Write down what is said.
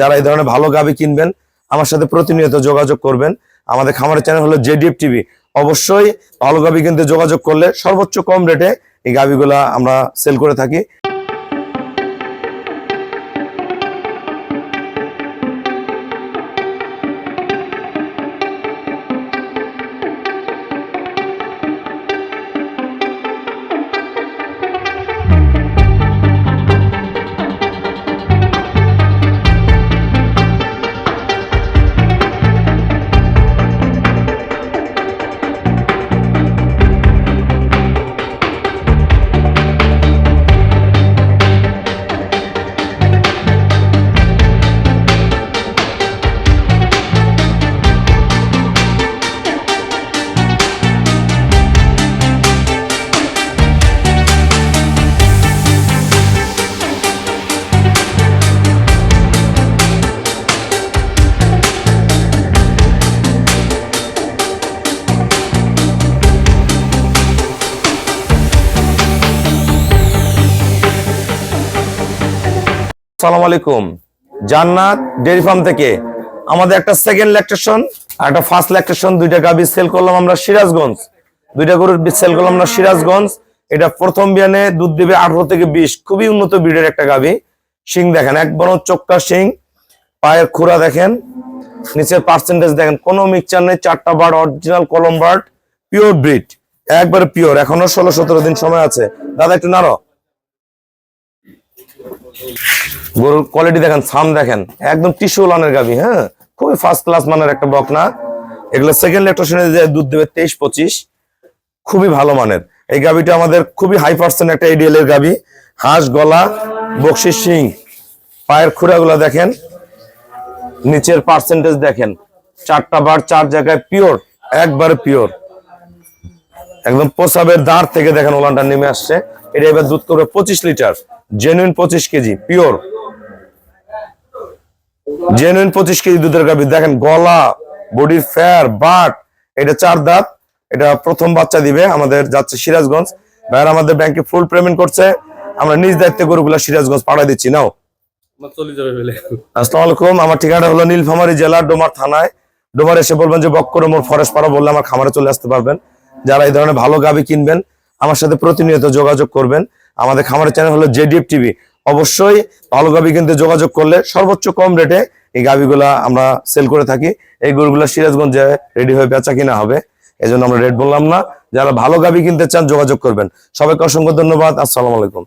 যারা এই ধরনের ভালো গাবি কিনবেন, আমার সাথে প্রতিনিয়ত যোগাযোগ করবেন। আমাদের খামারের চ্যানেল হলো জেডিএফ টিভি। অবশ্যই ভালো গাবি কিনতে যোগাযোগ করলে সর্বোচ্চ কম রেটে এই গাবিগুলা আমরা সেল করে থাকি। সালাম আলাইকুম। জান্নাত, ডেয়ারি ফার্ম থেকে আমাদের একটা সেকেন্ড ল্যাকটেশন আর একটা ফার্স্ট ল্যাকটেশন দুইটা গাবি সেল করলাম আমরা সিরাজগঞ্জ। দুইটা গরুর সেল করলাম আমরা সিরাজগঞ্জ। এটা প্রথম বিয়ানে দুধ দেবে আঠারো থেকে বিশ। খুবই উন্নত ব্রিডের একটা গাবি। শিং দেখেন এক বড় চক্কা শিং, পায়ের খুরা দেখেন, নিচের পার্সেন্টেজ দেখেন, কোনো মিক্সচার নেই, চারটা বার্ড অরিজিনাল কলম বার্ড পিওর ব্রিড একবারে পিওর এখনও ষোলো সতেরো দিন সময় আছে। দাদা, একটু নাড়ো। গরুর কোয়ালিটি দেখেন, সাম দেখেন। একদম টিস্যু লানের গাভি হ্যাঁ? খুবই ফার্স্ট ক্লাস মানের একটা বকনা। এগুলো সেকেন্ড যে দুধ দেবে তেইশ পঁচিশ, খুবই ভালো মানের। এই গাভিটা আমাদের খুবই হাই পার্সেন্ট একটা এডিএল এর গাভি। হাঁস, গলা, বকশির সিং পায়ের খুঁড়াগুলো দেখেন। নিচের পার্সেন্টেজ দেখেন। চারটা বার, চার জায়গায় পিওর একবারে পিওর একদম প্রসাবের দাঁড় থেকে দেখেন ওলানটা নেমে আসছে। এটা এবার দুধ করবে পঁচিশ লিটার জেনুইন পঁচিশ কেজি পিওর জেনুইন পঁচিশ কেজি দুধের গাভি। দেখেন গলা বডির ফেয়ার বাট এটা চার দাঁত। এটা প্রথম বাচ্চা দিবে আমাদের যাচ্ছে সিরাজগঞ্জ। ভাইয়ার আমাদের ব্যাংকে ফুল পেমেন্ট করছে। আমরা নিজ দায়িত্বে গরুগুলা সিরাজগঞ্জ পাঠাই দিচ্ছি নাও। আমার আসসালামু আলাইকুম ঠিকানা হলো নীলফামারী জেলা ডোমার থানায়। ডোমার এসে বলবেন যে বক করে মোর ফরেস্ট পাড়া বললে আমার খামারে চলে আসতে পারবেন। যারা এই ধরনের ভালো গাবি কিনবেন, আমার সাথে প্রতিনিয়ত যোগাযোগ করবেন। আমাদের খামারের চ্যানেল হলো জেডিএফ টিভি। অবশ্যই ভালো গাবি কিনতে যোগাযোগ করলে সর্বোচ্চ কম রেটে এই গাবিগুলা আমরা সেল করে থাকি। এই গরুগুলো সিরাজগঞ্জে রেডি হয়ে বেচা কিনা হবে। এই জন্য আমরা রেট বললাম না। যারা ভালো গাবি কিনতে চান যোগাযোগ করবেন। সবাইকে অসংখ্য ধন্যবাদ। আসসালামু আলাইকুম।